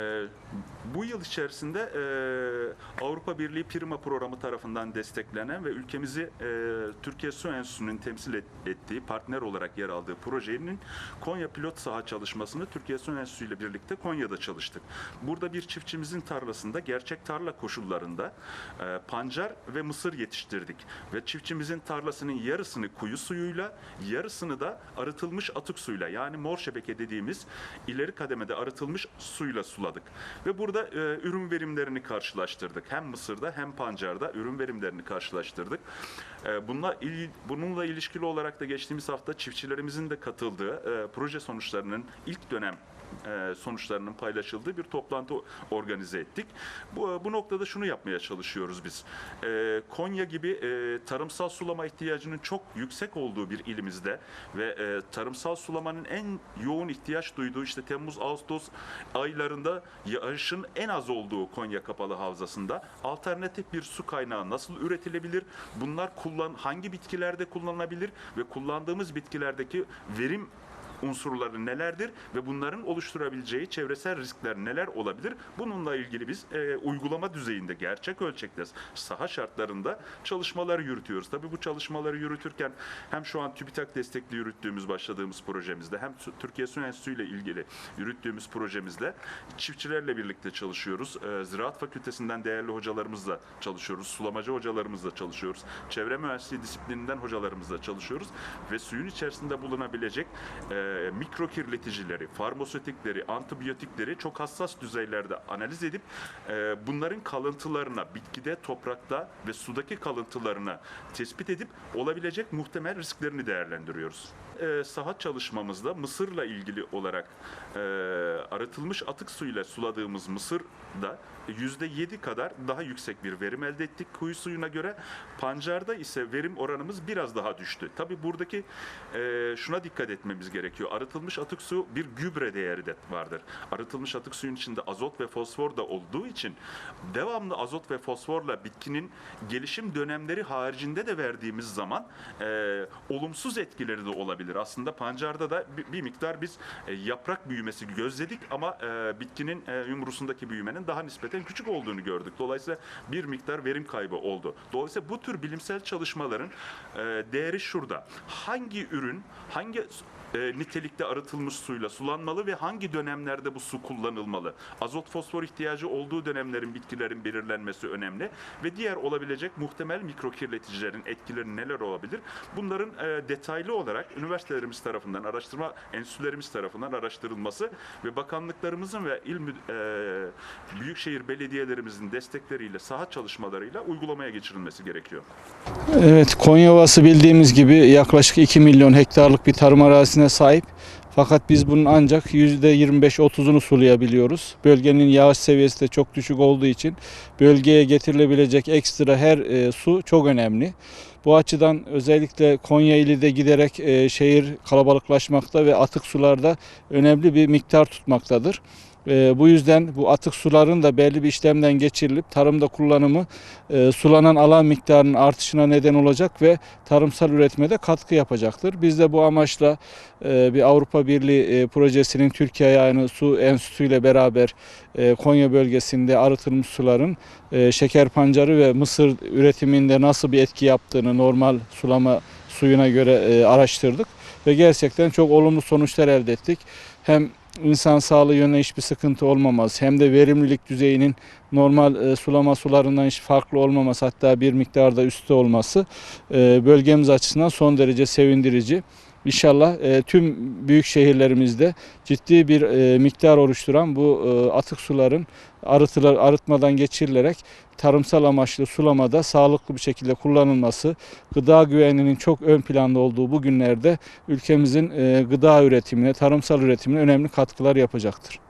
Ee, Bu yıl içerisinde e, Avrupa Birliği Prima Programı tarafından desteklenen ve ülkemizi e, Türkiye Su Enstitüsü'nün temsil et- ettiği partner olarak yer aldığı projenin Konya pilot saha çalışmasını Türkiye Su Enstitüsü ile birlikte Konya'da çalıştık. Burada bir çiftçimizin tarlasında gerçek tarla koşullarında e, pancar ve mısır yetiştirdik ve çiftçimizin tarlasının yarısını kuyu suyuyla, yarısını da arıtılmış atık suyla yani mor şebeke dediğimiz ileri kademede arıtılmış suyla suladık. Ve burada e, ürün verimlerini karşılaştırdık. Hem mısırda hem pancarda ürün verimlerini karşılaştırdık. E, bununla, il- bununla ilişkili olarak da geçtiğimiz hafta çiftçilerimizin de katıldığı e, proje sonuçlarının ilk dönem sonuçlarının paylaşıldığı bir toplantı organize ettik. Bu, bu noktada şunu yapmaya çalışıyoruz biz. E, Konya gibi e, tarımsal sulama ihtiyacının çok yüksek olduğu bir ilimizde ve e, tarımsal sulamanın en yoğun ihtiyaç duyduğu işte Temmuz-Ağustos aylarında yağışın en az olduğu Konya Kapalı Havzası'nda alternatif bir su kaynağı nasıl üretilebilir? Bunlar kullan hangi bitkilerde kullanılabilir ve kullandığımız bitkilerdeki verim unsurları nelerdir ve bunların oluşturabileceği çevresel riskler neler olabilir? Bununla ilgili biz e, uygulama düzeyinde, gerçek ölçekte, saha şartlarında çalışmalar yürütüyoruz. Tabii bu çalışmaları yürütürken hem şu an TÜBİTAK destekli yürüttüğümüz, başladığımız projemizde hem Türkiye Su Enstitüsü ile ilgili yürüttüğümüz projemizde çiftçilerle birlikte çalışıyoruz. E, Ziraat Fakültesinden değerli hocalarımızla çalışıyoruz. Sulamacı hocalarımızla çalışıyoruz. Çevre mühendisliği disiplininden hocalarımızla çalışıyoruz ve suyun içerisinde bulunabilecek e, mikro kirleticileri, farmasötikleri, antibiyotikleri çok hassas düzeylerde analiz edip e, bunların kalıntılarına, bitkide, toprakta ve sudaki kalıntılarına tespit edip olabilecek muhtemel risklerini değerlendiriyoruz. E, saha çalışmamızda Mısır'la ilgili olarak e, arıtılmış atık suyuyla suladığımız Mısır'da %7 kadar daha yüksek bir verim elde ettik kuyu suyuna göre. Pancarda ise verim oranımız biraz daha düştü. Tabi buradaki e, şuna dikkat etmemiz gerekiyor. Arıtılmış atık su bir gübre değeri de vardır. Arıtılmış atık suyun içinde azot ve fosfor da olduğu için devamlı azot ve fosforla bitkinin gelişim dönemleri haricinde de verdiğimiz zaman e, olumsuz etkileri de olabilir. Aslında pancarda da bir, bir miktar biz e, yaprak büyümesi gözledik ama e, bitkinin e, yumrusundaki büyümenin daha nispeten küçük olduğunu gördük. Dolayısıyla bir miktar verim kaybı oldu. Dolayısıyla bu tür bilimsel çalışmaların e, değeri şurada. Hangi ürün, hangi e, nitelikte arıtılmış suyla sulanmalı ve hangi dönemlerde bu su kullanılmalı? Azot fosfor ihtiyacı olduğu dönemlerin bitkilerin belirlenmesi önemli ve diğer olabilecek muhtemel mikro kirleticilerin etkileri neler olabilir? Bunların e, detaylı olarak üniversitelerimiz tarafından, araştırma enstitülerimiz tarafından araştırılması ve bakanlıklarımızın ve il e, büyükşehir belediyelerimizin destekleriyle, saha çalışmalarıyla uygulamaya geçirilmesi gerekiyor. Evet, Konya Ovası bildiğimiz gibi yaklaşık 2 milyon hektarlık bir tarım arazisine sahip. Fakat biz bunun ancak %25-30'unu sulayabiliyoruz. Bölgenin yağış seviyesi de çok düşük olduğu için bölgeye getirilebilecek ekstra her e, su çok önemli. Bu açıdan özellikle Konya ili de giderek e, şehir kalabalıklaşmakta ve atık sularda önemli bir miktar tutmaktadır. E, bu yüzden bu atık suların da belli bir işlemden geçirilip tarımda kullanımı e, sulanan alan miktarının artışına neden olacak ve tarımsal üretime de katkı yapacaktır. Biz de bu amaçla e, bir Avrupa Birliği e, projesinin Türkiye yani Su Enstitüsü ile beraber e, Konya bölgesinde arıtılmış suların e, şeker pancarı ve mısır üretiminde nasıl bir etki yaptığını normal sulama suyuna göre e, araştırdık ve gerçekten çok olumlu sonuçlar elde ettik. Hem insan sağlığı yönüne hiçbir sıkıntı olmaması hem de verimlilik düzeyinin normal e, sulama sularından hiç farklı olmaması hatta bir miktarda üstte olması e, bölgemiz açısından son derece sevindirici. İnşallah e, tüm büyük şehirlerimizde ciddi bir e, miktar oluşturan bu e, atık suların arıtılar, arıtmadan geçirilerek tarımsal amaçlı sulamada sağlıklı bir şekilde kullanılması, gıda güvenliğinin çok ön planda olduğu bu günlerde ülkemizin e, gıda üretimine, tarımsal üretimine önemli katkılar yapacaktır.